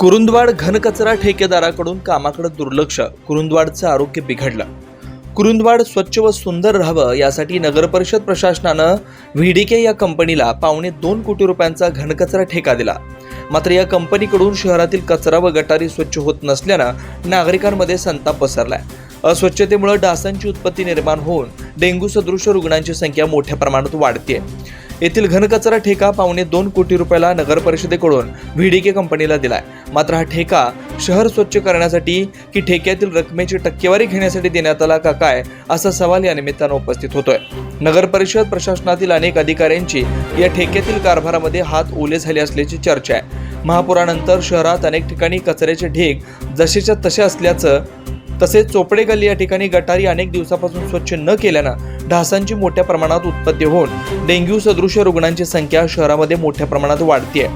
कुरुंदवाड घनकचरा ठेकेदाराकडून कामाकडे दुर्लक्ष. कुरुंदवाडचं आरोग्य बिघडलं. कुरुंदवाड स्वच्छ व सुंदर राहावं यासाठी नगरपरिषद प्रशासनानं व्हीडीके या कंपनीला पावणे दोन कोटी रुपयांचा घनकचरा ठेका दिला. मात्र या कंपनीकडून शहरातील कचरा व गटारी स्वच्छ होत नसल्यानं नागरिकांमध्ये संताप पसरलाय. अस्वच्छतेमुळे डासांची उत्पत्ती निर्माण होऊन डेंग्यू सदृश रुग्णांची संख्या मोठ्या प्रमाणात वाढते येथील घनकचरा ठेका पावणे दोन कोटी रुपयाला नगर परिषदेकडून व्हीडीके कंपनीला दिलाय. मात्र हा ठेका शहर स्वच्छ करण्यासाठी की ठेक्यातील रकमेची टक्केवारी घेण्यासाठी देण्यात आला का काय असा सवाल या निमित्तानं उपस्थित होतोय. नगर परिषद प्रशासनातील अनेक अधिकाऱ्यांची या ठेक्यातील कारभारामध्ये हात ओले झाले असल्याची चर्चा आहे. महापुरानंतर शहरात अनेक ठिकाणी कचऱ्याचे ढीग जसेच्या तसे असल्याचं तसेच चोपडे गल्ली या ठिकाणी गटारी अनेक दिवसापासून स्वच्छ न केल्यानं ढासांची मोठ्या प्रमाणात उत्पत्ती होऊन डेंग्यू सदृश रुग्णांची संख्या शहरामध्ये मोठ्या प्रमाणात वाढते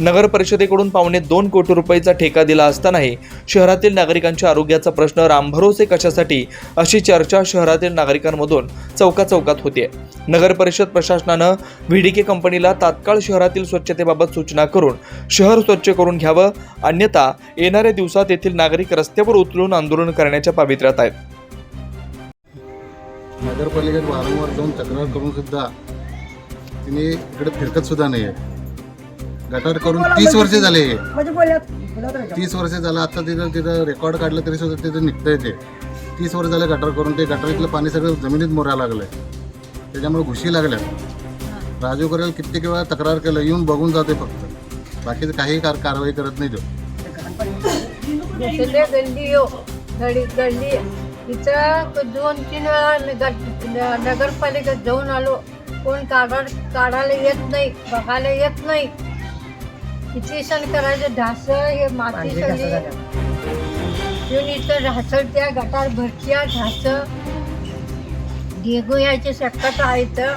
नगर परिषदेकडून पावणे दोन कोटी रुपयाचा ठेका दिला असतानाही शहरातील नागरिकांच्या आरोग्याचा प्रश्न रामभरोसे कशासाठी अशी चर्चा शहरातील नागरिकांमधून चौका चौकात होते नगर परिषद प्रशासनानं व्हीडीके कंपनीला तात्काळ शहरातील स्वच्छतेबाबत सूचना करून शहर स्वच्छ करून घ्यावं अन्यथा येणाऱ्या दिवसात येथील नागरिक रस्त्यावर उतरून आंदोलन करण्याच्या पावित्र्यात आहेत. नगरपालिकेत वारंवार जाऊन तक्रार करून सुद्धा तिने इकडे फिरकत सुद्धा नाही आहे गटार करून तीस वर्ष झाले हे. म्हणजे. तीस वर्ष झालं आता तिथं तिथं रेकॉर्ड काढलं तरी सुद्धा तिथं निघतंय ते. तीस वर्ष झाले गटार करून ते गटारीतलं पाणी सगळं जमिनीत मोरायला लागलंय. त्याच्यामुळे घुशी लागल्या राजू करेल कित्येक वेळा तक्रार केलं येऊन बघून जाते फक्त. बाकीचं काही कार कारवाई करत नाही तो. तिथं दोन तीन वेळा नगर नगरपालिकेत जाऊन आलो. कोण काढा काढायला येत नाही बघायला येत नाही. सण करायचे ढास हे माती सगळी? येऊन इथं ढासळत्या गटार भरत्या ढास. डेगू यायची शक्यता आहे इथं.